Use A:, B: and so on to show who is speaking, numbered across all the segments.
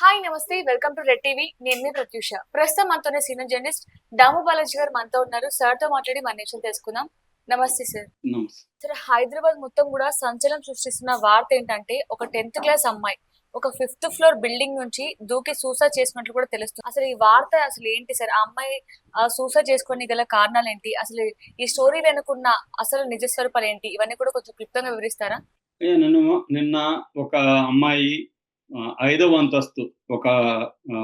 A: Hi నమస్తే. Welcome to Red TV. నేను మీ ప్రత్యూష. ప్రస్తుతం మనతోనే సీనియర్ జర్నలిస్ట్ దాము బాలాజీ గారు మనతో ఉన్నారు. సార్తో మాట్లాడి మన విషయం తెలుసుకుందాం. నమస్తే సార్. సార్ హైదరాబాద్ మొత్తం కూడా సంచలనం సృష్టిస్తున్న వార్త ఏంటంటే ఒక టెన్త్ క్లాస్ అమ్మాయి ఒక ఫిఫ్త్ ఫ్లోర్ బిల్డింగ్ నుంచి దూకి సూసైడ్ చేసినట్లు కూడా తెలుస్తుంది. అసలు ఈ వార్త అసలు ఏంటి సార్? ఆ అమ్మాయి సూసైడ్ చేసుకొని గల కారణాలు ఏంటి అసలు ఈ స్టోరీ వెనుకున్న అసలు నిజ స్వరూపాలు ఏంటి ఇవన్నీ కూడా కొంచెం క్లుప్తంగా వివరిస్తారా?
B: నేను నిన్న ఒక అమ్మాయి ఐదవ అంతస్తు ఒక ఆ,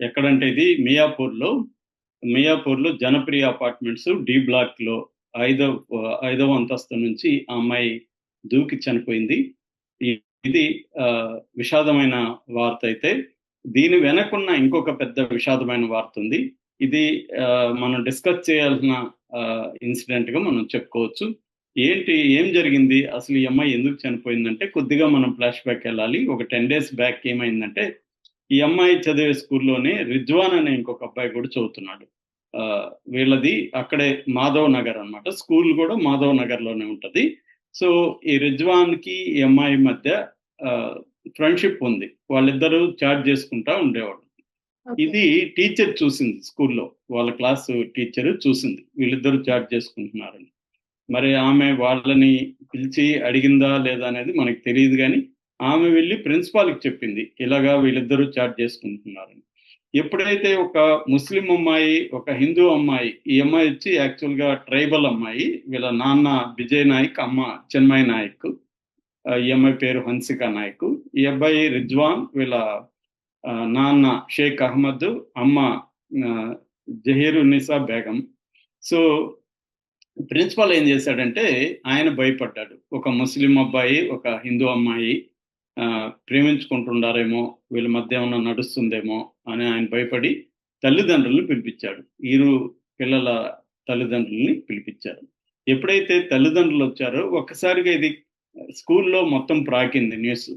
B: ఎక్కడంటే ఇది మియాపూర్లో. మియాపూర్లో జనప్రియ అపార్ట్మెంట్స్ డి బ్లాక్లో ఐదవ ఐదవ అంతస్తు నుంచి ఆ అమ్మాయి దూకి చనిపోయింది. ఇది ఆ, విషాదమైన వార్త అయితే. దీని వెనకున్న ఇంకొక పెద్ద విషాదమైన వార్త ఉంది. ఇది ఆ, మనం డిస్కస్ చేయాల్సిన ఇన్సిడెంట్గా మనం చెప్పుకోవచ్చు. ఏంటి ఏం జరిగింది? అసలు ఈ అమ్మాయి ఎందుకు చనిపోయిందంటే కొద్దిగా మనం ఫ్లాష్ బ్యాక్ వెళ్ళాలి. ఒక టెన్ డేస్ బ్యాక్ ఏమైందంటే ఈ అమ్మాయి చదివే స్కూల్లోనే రిజ్వాన్ అనే ఇంకొక అబ్బాయి కూడా చదువుతున్నాడు. ఆ, వీళ్ళది అక్కడే మాధవ్ నగర్ అన్నమాట. స్కూల్ కూడా మాధవ్ నగర్లోనే ఉంటది. సో ఈ రిజ్వాన్కి ఈ అమ్మాయి మధ్య ఫ్రెండ్షిప్ ఉంది. వాళ్ళిద్దరూ చాట్ చేసుకుంటా ఉండేవాడు ఇది టీచర్ చూసింది స్కూల్లో. వాళ్ళ క్లాస్ టీచర్ చూసింది. వీళ్ళిద్దరూ చాట్ చేసుకుంటున్నారని. మరి ఆమె వాళ్ళని పిలిచి అడిగిందా లేదా అనేది మనకి తెలియదు కానీ ఆమె వెళ్ళి ప్రిన్సిపాల్కి చెప్పింది. ఇలాగా వీళ్ళిద్దరూ చాట్ చేసుకుంటున్నారని ఎప్పుడైతే ఒక ముస్లిం అమ్మాయి ఒక హిందూ అమ్మాయి ఈ అమ్మాయి వచ్చి యాక్చువల్గా ట్రైబల్ అమ్మాయి వీళ్ళ నాన్న విజయ్ నాయక్ అమ్మ చెన్మయ్ నాయక్ ఈ అమ్మాయి పేరు హన్సిక నాయక్ ఈ అబ్బాయి రిజ్వాన్ వీళ్ళ ఆ, నాన్న షేక్ అహ్మద్ అమ్మ జహీరు నిసా బేగం. సో ప్రిన్సిపాల్ ఏం చేశాడంటే ఆయన భయపడ్డాడు. ఒక ముస్లిం అబ్బాయి ఒక హిందూ అమ్మాయి ఆ, ప్రేమించుకుంటుండారేమో వీళ్ళ మధ్య ఏమన్నా నడుస్తుందేమో అని ఆయన భయపడి తల్లిదండ్రులను పిలిపించాడు. ఇరు పిల్లల తల్లిదండ్రుల్ని పిలిపించారు. ఎప్పుడైతే తల్లిదండ్రులు వచ్చారో ఒక్కసారిగా ఇది స్కూల్లో మొత్తం ప్రాకింది న్యూస్.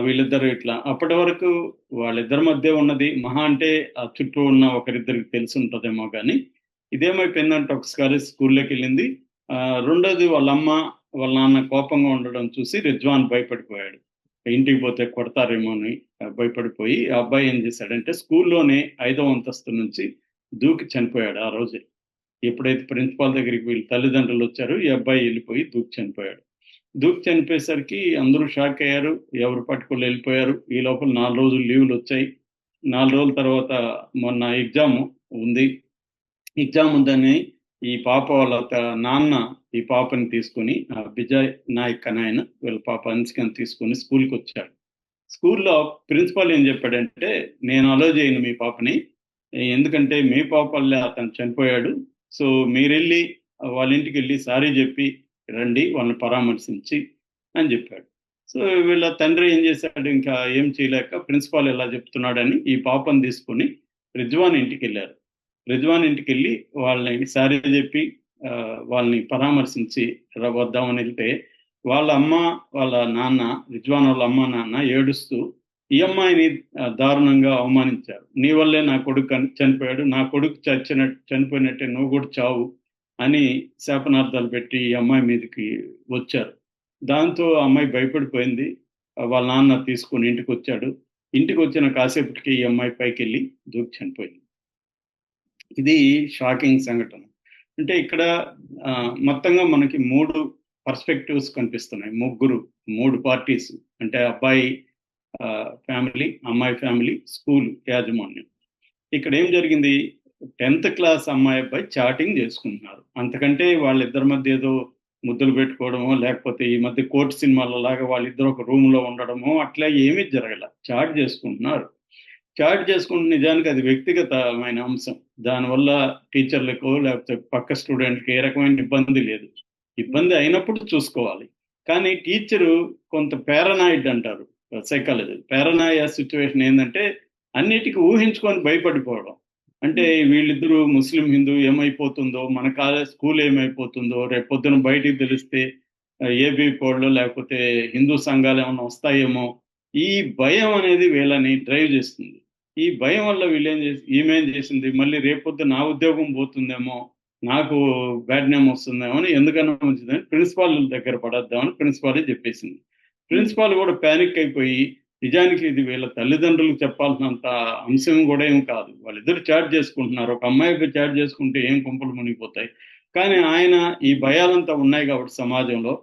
B: వీళ్ళిద్దరు ఇట్లా. అప్పటి వరకు వాళ్ళిద్దరి మధ్య ఉన్నది మహా అంటే ఆ చుట్టూ ఉన్న ఒకరిద్దరికి తెలిసి ఉంటుందేమో కానీ ఇదేమైపోయిందంటే ఒకసారి స్కూల్లోకి వెళ్ళింది రెండోది వాళ్ళ అమ్మ వాళ్ళ నాన్న కోపంగా ఉండడం చూసి రిజ్వాన్ భయపడిపోయాడు. ఇంటికి పోతే కొడతారేమో అని భయపడిపోయి ఆ అబ్బాయి ఏం చేశాడంటే స్కూల్లోనే ఐదో అంతస్తు నుంచి దూకి చనిపోయాడు ఆ రోజే. ఎప్పుడైతే ప్రిన్సిపాల్ దగ్గరికి వీళ్ళు తల్లిదండ్రులు వచ్చారు ఈ అబ్బాయి వెళ్ళిపోయి దూకి చనిపోయాడు. దూకి చనిపోయేసరికి అందరూ షాక్ అయ్యారు. ఎవరు పట్టుకుని వెళ్ళిపోయారు. ఈ లోపల నాలుగు రోజులు లీవులు వచ్చాయి. నాలుగు రోజుల తర్వాత మొన్న ఎగ్జామ్ ఉంది. ఎగ్జామ్ ఉందని ఈ పాప వాళ్ళ నాన్న ఈ పాపని తీసుకుని ఆ నాయక్ అని ఆయన వీళ్ళ పాప అంచుకని తీసుకుని స్కూల్కి వచ్చాడు. స్కూల్లో ప్రిన్సిపాల్ ఏం చెప్పాడంటే నేను అలో చేయను మీ పాపని. ఎందుకంటే మీ పాపల్లే అతను చనిపోయాడు. సో మీరెళ్ళి వాళ్ళ ఇంటికి వెళ్ళి సారీ చెప్పి రండి వాళ్ళని పరామర్శించి అని చెప్పాడు. సో వీళ్ళ తండ్రి ఏం చేశాడు ఇంకా ఏం చేయలేక ప్రిన్సిపాల్ ఎలా చెప్తున్నాడని ఈ పాపను తీసుకుని రిజ్వాన్ ఇంటికి వెళ్ళారు రిజ్వాన్ ఇంటికి వెళ్ళి వాళ్ళని సారీ చెప్పి వాళ్ళని పరామర్శించి వద్దామని వెళ్తే వాళ్ళ అమ్మ వాళ్ళ నాన్న రిజ్వాన్ వాళ్ళ అమ్మ నాన్న ఏడుస్తూ ఈ అమ్మాయిని దారుణంగా అవమానించారు. నీ వల్లే నా కొడుకు చనిపోయాడు. నా కొడుకు చచ్చిన చనిపోయినట్టే నువ్వు కూడా చావు అని శాపనార్థాలు పెట్టి ఈ అమ్మాయి మీదకి వచ్చారు. దాంతో అమ్మాయి భయపడిపోయింది. వాళ్ళ నాన్న తీసుకుని ఇంటికి వచ్చాడు ఇంటికి వచ్చిన కాసేపటికి ఈ అమ్మాయి పైకి వెళ్ళి దూకి చనిపోయింది. ఇది షాకింగ్ సంఘటన. అంటే ఇక్కడ ఆ, మొత్తంగా మనకి మూడు పర్స్పెక్టివ్స్ కనిపిస్తున్నాయి. ముగ్గురు మూడు పార్టీస్. అంటే అబ్బాయి ఫ్యామిలీ అమ్మాయి ఫ్యామిలీ స్కూల్ యాజమాన్యం. ఇక్కడ ఏం జరిగింది? టెన్త్ క్లాస్ అమ్మాయి అబ్బాయి చాటింగ్ చేసుకుంటున్నారు. అంతకంటే వాళ్ళిద్దరి మధ్య ఏదో ముద్దులు పెట్టుకోవడమో లేకపోతే ఈ మధ్య కోర్టు సినిమాల లాగా వాళ్ళిద్దరు ఒక రూమ్లో ఉండడమో అట్లా ఏమీ జరగల. చాట్ చేసుకుంటున్నారు. చాట్ చేసుకుంటే నిజానికి అది వ్యక్తిగతమైన అంశం. దానివల్ల టీచర్లకు లేకపోతే పక్క స్టూడెంట్కి ఏ రకమైన ఇబ్బంది లేదు. ఇబ్బంది అయినప్పుడు చూసుకోవాలి. కానీ టీచరు కొంత పారనాయిడ్ అంటారు సైకాలజీ పారనాయ సిచ్యువేషన్ ఏంటంటే అన్నిటికీ ఊహించుకొని భయపడిపోవడం. అంటే వీళ్ళిద్దరూ ముస్లిం హిందూ ఏమైపోతుందో మన కాలేజ్ స్కూల్ ఏమైపోతుందో రేపు పొద్దున బయటికి తెలిస్తే ఏబీ కోడ్లో లేకపోతే హిందూ సంఘాలు ఏమైనా వస్తాయేమో ఈ భయం అనేది వీళ్ళని డ్రైవ్ చేస్తుంది. ఈ భయం వల్ల వీళ్ళేం చేసి ఈమెం చేసింది? మళ్ళీ రేపొద్దు నా ఉద్యోగం పోతుందేమో నాకు బ్యాడ్ నేమ్ వస్తుందేమో అని ఎందుకన్నా మంచిదని ప్రిన్సిపాల్ దగ్గర పడద్దామని ప్రిన్సిపాలే చెప్పేసింది. ప్రిన్సిపాల్ కూడా ప్యానిక్ అయిపోయి నిజానికి ఇది వీళ్ళ తల్లిదండ్రులకు చెప్పాల్సినంత అంశం కూడా ఏం కాదు. వాళ్ళిద్దరు చాట్ చేసుకుంటున్నారు. ఒక అమ్మాయికి చాట్ చేసుకుంటే ఏం కుంపలు మునిగిపోతాయి? కానీ ఆయన ఈ భయాలంతా ఉన్నాయి కాబట్టి సమాజంలో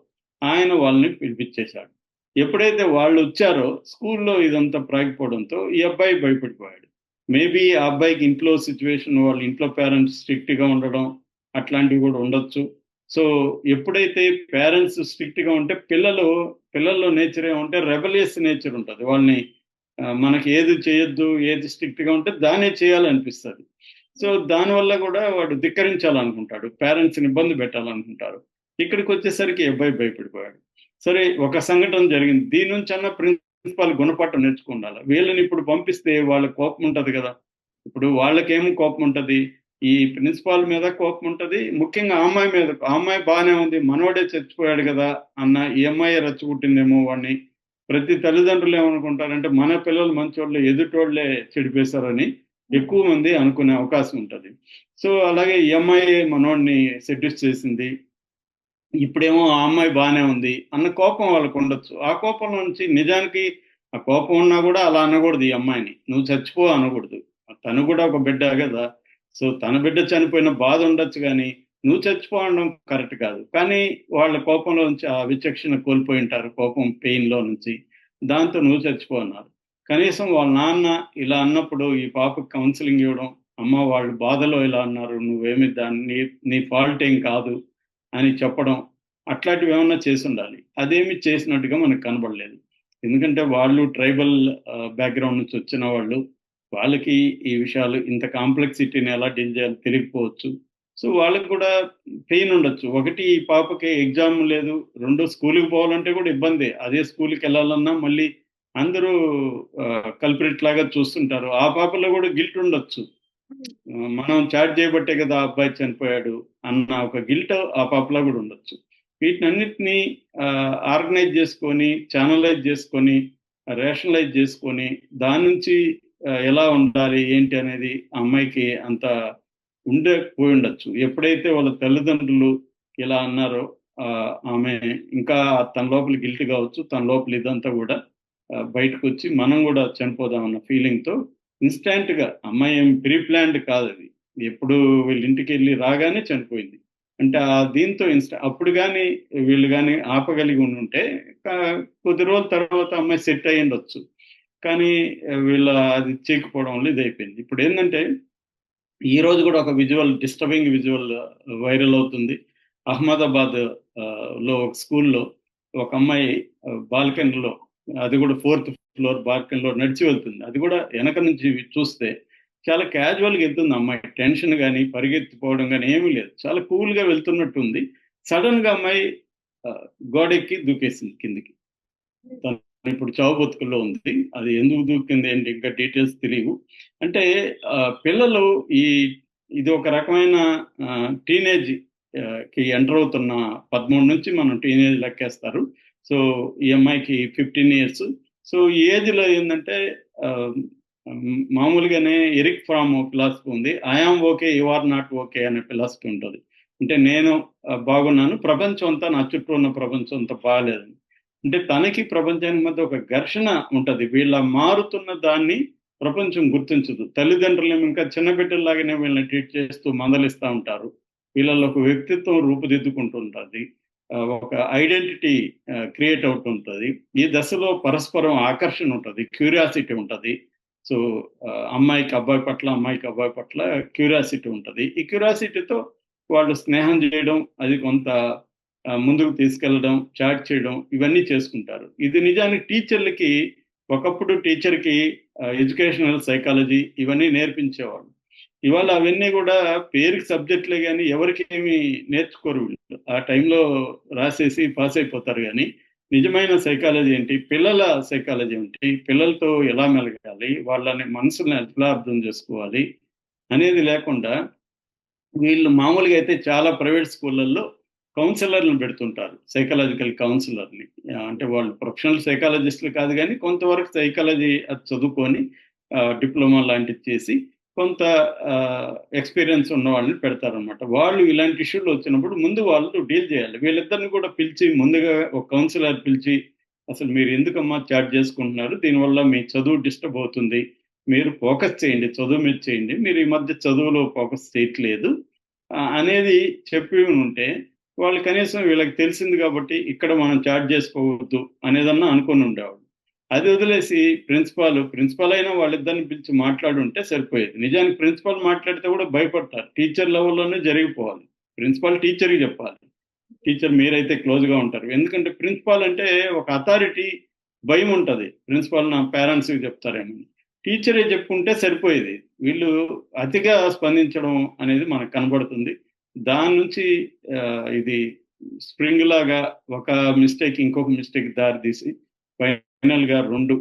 B: ఆయన వాళ్ళని పిలిపించేశాడు. ఎప్పుడైతే వాళ్ళు వచ్చారో స్కూల్లో ఇదంతా ప్రాగిపోవడంతో ఈ అబ్బాయి భయపడిపోయాడు. మేబీ ఆ అబ్బాయికి ఇంట్లో సిచ్యువేషన్ వాళ్ళ ఇంట్లో పేరెంట్స్ స్ట్రిక్ట్గా ఉండడం అట్లాంటివి కూడా ఉండొచ్చు. సో ఎప్పుడైతే పేరెంట్స్ స్ట్రిక్ట్గా ఉంటే పిల్లలు పిల్లల్లో నేచర్ ఏమంటే రెబలియస్ నేచర్ ఉంటుంది. వాళ్ళని మనకి ఏది చేయొద్దు ఏది స్ట్రిక్ట్గా ఉంటే దానే చేయాలనిపిస్తుంది. సో దానివల్ల కూడా వాడు ధిక్కరించాలనుకుంటాడు. పేరెంట్స్ని ఇబ్బంది పెట్టాలనుకుంటారు ఇక్కడికి వచ్చేసరికి అబ్బాయి భయపడిపోయాడు. సరే ఒక సంఘటన జరిగింది. దీని నుంచి అన్న ప్రిన్సిపాల్ గుణపాఠం నేర్చుకుండాలి? వీళ్ళని ఇప్పుడు పంపిస్తే వాళ్ళ కోపం ఉంటుంది కదా? ఇప్పుడు వాళ్ళకేం కోపం ఉంటుంది? ఈ ప్రిన్సిపాల్ మీద కోపం ఉంటుంది. ముఖ్యంగా అమ్మాయి మీద అమ్మాయి బాగానే ఉంది. మనోడే చచ్చిపోయాడు కదా అన్న ఈ అమ్మాయి రచ్చగొట్టిందేమో వాడిని. ప్రతి తల్లిదండ్రులు ఏమనుకుంటారంటే మన పిల్లలు మంచోళ్ళే ఎదుటోళ్ళే చెడిపేశారని ఎక్కువ మంది అనుకునే అవకాశం ఉంటుంది. సో అలాగే ఈ అమ్మాయి మనోడిని సెడ్యూస్ చేసింది. ఇప్పుడేమో ఆ అమ్మాయి బాగానే ఉంది అన్న కోపం వాళ్ళకు ఉండొచ్చు. ఆ కోపం నుంచి నిజానికి ఆ కోపం ఉన్నా కూడా అలా అనకూడదు ఈ అమ్మాయిని. నువ్వు చచ్చిపో అనకూడదు. తను కూడా ఒక బిడ్డ కదా. సో తన బిడ్డ చనిపోయిన బాధ ఉండొచ్చు కానీ నువ్వు చచ్చిపోవడం కరెక్ట్ కాదు. కానీ వాళ్ళ కోపంలో నుంచి ఆ విచక్షణ కోల్పోయి ఉంటారు కోపం పెయిన్లో నుంచి. దాంతో నువ్వు చచ్చిపో అన్నారు. కనీసం వాళ్ళ నాన్న ఇలా అన్నప్పుడు ఈ పాపకు కౌన్సిలింగ్ ఇవ్వడం అమ్మ వాళ్ళు బాధలో ఇలా అన్నారు నువ్వేమి దాన్ని నీ నీ ఫాల్ట్ ఏం కాదు. అని చెప్పడం అట్లాంటివి ఏమన్నా చేసి ఉండాలి. అదేమి చేసినట్టుగా మనకు కనబడలేదు. ఎందుకంటే వాళ్ళు ట్రైబల్ బ్యాక్గ్రౌండ్ నుంచి వచ్చిన వాళ్ళు వాళ్ళకి ఈ విషయాలు ఇంత కాంప్లెక్సిటీని ఎలా డీల్ చేయాలో తెలియకపోవచ్చు. సో వాళ్ళకి కూడా పెయిన్ ఉండొచ్చు. ఒకటి ఈ పాపకి ఎగ్జామ్ లేదు. రెండు స్కూల్కి పోవాలంటే కూడా ఇబ్బంది. అదే స్కూల్కి వెళ్ళాలన్నా మళ్ళీ అందరూ కల్పరేట్ లాగా చూస్తుంటారు. ఆ పాపలో కూడా గిల్ట్ ఉండొచ్చు. మనం చాట్ చేయబట్టే కదా ఆ అబ్బాయి చనిపోయాడు అన్న ఒక గిల్ట్ ఆ పాపలా కూడా ఉండొచ్చు. వీటినన్నిటినీ ఆర్గనైజ్ చేసుకొని ఛానలైజ్ చేసుకొని రేషనలైజ్ చేసుకొని దాని నుంచి ఎలా ఉండాలి ఏంటి అనేది ఆ అమ్మాయికి అంత ఉండకపోయి ఉండొచ్చు. ఎప్పుడైతే వాళ్ళ తల్లిదండ్రులు ఇలా అన్నారో ఆ, ఆమె ఇంకా తన లోపల గిల్ట్ కావచ్చు తన లోపల ఇదంతా కూడా బయటకు వచ్చి మనం కూడా చనిపోదాం అన్న ఫీలింగ్తో ఇన్స్టాంట్గా అమ్మాయి ఏం ప్రీ ప్లాన్డ్ కాదు అది. ఎప్పుడు వీళ్ళ ఇంటికి వెళ్ళి రాగానే చనిపోయింది. అంటే ఆ దీంతో ఇన్స్టా అప్పుడు కానీ వీళ్ళు కానీ ఆపగలిగి ఉంటే కొద్ది రోజుల తర్వాత అమ్మాయి సెట్ అయ్యి ఉండొచ్చు కానీ వీళ్ళ అది చేయకపోవడం వల్ల ఇది అయిపోయింది ఇప్పుడు ఏంటంటే ఈ రోజు కూడా ఒక విజువల్ డిస్టర్బింగ్ విజువల్ వైరల్ అవుతుంది. అహ్మదాబాద్లో ఒక స్కూల్లో ఒక అమ్మాయి బాల్కనీలో అది కూడా ఫోర్త్ ఫ్లోర్ బాల్కనీలో నడిచి వెళ్తుంది. అది కూడా వెనక నుంచి చూస్తే చాలా క్యాజువల్గా వెళ్తుంది అమ్మాయి. టెన్షన్ కానీ పరిగెత్తిపోవడం కానీ ఏమీ లేదు. చాలా కూల్గా వెళ్తున్నట్టుంది సడన్గా అమ్మాయి గోడెక్కి దూకేసింది కిందికి. తను ఇప్పుడు చావు బతుకుల్లో ఉంది. అది ఎందుకు దూకింది ఏంటి ఇంకా డీటెయిల్స్ తెలియవు. అంటే పిల్లలు ఈ ఇది ఒక రకమైన టీనేజ్కి ఎంటర్ అవుతున్న పదమూడు నుంచి మనం టీనేజ్ లెక్కేస్తారు. సో ఈ అమ్మాయికి ఫిఫ్టీన్ ఇయర్స్ సో ఏజ్లో ఏంటంటే మామూలుగానే ఎరిక్ ఫ్రామ్ ఫిలాసఫీ ఉంది. I am okay you are not okay అనే ఫిలాసఫీ ఉంటుంది. అంటే నేను బాగున్నాను. ప్రపంచం అంతా నా చుట్టూ ఉన్న ప్రపంచం అంతా బాగాలేదు అంటే తనకి ప్రపంచానికి మధ్య ఒక ఘర్షణ ఉంటుంది. వీళ్ళ మారుతున్న దాన్ని ప్రపంచం గుర్తించదు. తల్లిదండ్రులు ఇంకా చిన్న బిడ్డల్లాగానే వీళ్ళని ట్రీట్ చేస్తూ మందలిస్తూ ఉంటారు. వీళ్ళలో ఒక వ్యక్తిత్వం రూపుదిద్దుకుంటుంటుంది ఒక ఐడెంటిటీ క్రియేట్ అవుతుంటుంది. ఈ దశలో పరస్పరం ఆకర్షణ ఉంటుంది క్యూరియాసిటీ ఉంటుంది. సో అమ్మాయికి అబ్బాయి పట్ల అమ్మాయికి అబ్బాయి పట్ల క్యూరియాసిటీ ఉంటుంది. ఈ క్యూరియాసిటీతో వాళ్ళు స్నేహం చేయడం అది కొంత ముందుకు తీసుకెళ్ళడం చాట్ చేయడం ఇవన్నీ చేసుకుంటారు. ఇది నిజానికి టీచర్లకి ఒకప్పుడు టీచర్కి ఎడ్యుకేషనల్ సైకాలజీ ఇవన్నీ నేర్పించేవాళ్ళు. ఇవాళ అవన్నీ కూడా పేరుకి సబ్జెక్టులే కానీ ఎవరికి ఏమి నేర్చుకోరు వీళ్ళు. ఆ టైంలో రాసేసి పాస్ అయిపోతారు కానీ నిజమైన సైకాలజీ ఏంటి? పిల్లల సైకాలజీ ఏంటి? పిల్లలతో ఎలా మెలగాలి? వాళ్ళని మనసుని ఎట్లా అర్థం చేసుకోవాలి? అనేది లేకుండా వీళ్ళు మామూలుగా అయితే చాలా ప్రైవేట్ స్కూళ్ళల్లో కౌన్సిలర్లను పెడుతుంటారు. సైకాలజికల్ కౌన్సిలర్ని. అంటే వాళ్ళు ప్రొఫెషనల్ సైకాలజిస్టులు కాదు కానీ కొంతవరకు సైకాలజీ అది చదువుకొని డిప్లొమా లాంటిది చేసి కొంత ఎక్స్పీరియన్స్ ఉన్న వాళ్ళని పెడతారనమాట వాళ్ళు ఇలాంటి ఇష్యూలు వచ్చినప్పుడు ముందు వాళ్ళు డీల్ చేయాలి. వీళ్ళిద్దరిని కూడా పిలిచి ముందుగా ఒక కౌన్సిలర్ పిలిచి అసలు మీరు ఎందుకమ్మా చాట్ చేసుకుంటున్నారు? దీనివల్ల మీ చదువు డిస్టర్బ్ అవుతుంది. మీరు ఫోకస్ చేయండి చదువు మీద చేయండి. మీరు ఈ మధ్య చదువులో ఫోకస్ చేయట్లేదు. అనేది చెప్పి ఉంటే వాళ్ళు కనీసం వీళ్ళకి తెలిసింది కాబట్టి ఇక్కడ మనం చాట్ చేసుకోవద్దు అనేదన్నా అనుకుని ఉండేవాళ్ళు. అది వదిలేసి ప్రిన్సిపాల్ ప్రిన్సిపాల్ అయినా వాళ్ళిద్దరిని పిలిచి మాట్లాడుంటే సరిపోయేది. నిజానికి ప్రిన్సిపాల్ మాట్లాడితే కూడా భయపడతారు. టీచర్ లెవెల్లోనే జరిగిపోవాలి. ప్రిన్సిపాల్ టీచర్కి చెప్పాలి. టీచర్ మీరైతే క్లోజ్గా ఉంటారు. ఎందుకంటే ప్రిన్సిపాల్ అంటే ఒక అథారిటీ భయం ఉంటుంది. ప్రిన్సిపాల్ నా పేరెంట్స్కి చెప్తారేమో టీచరే చెప్పుకుంటే సరిపోయేది. వీళ్ళు అతిగా స్పందించడం అనేది మనకు కనబడుతుంది. దాని నుంచి ఇది స్ప్రింగ్ లాగా ఒక మిస్టేక్ ఇంకొక మిస్టేక్ దారి తీసి ఫైనల్గా రెండు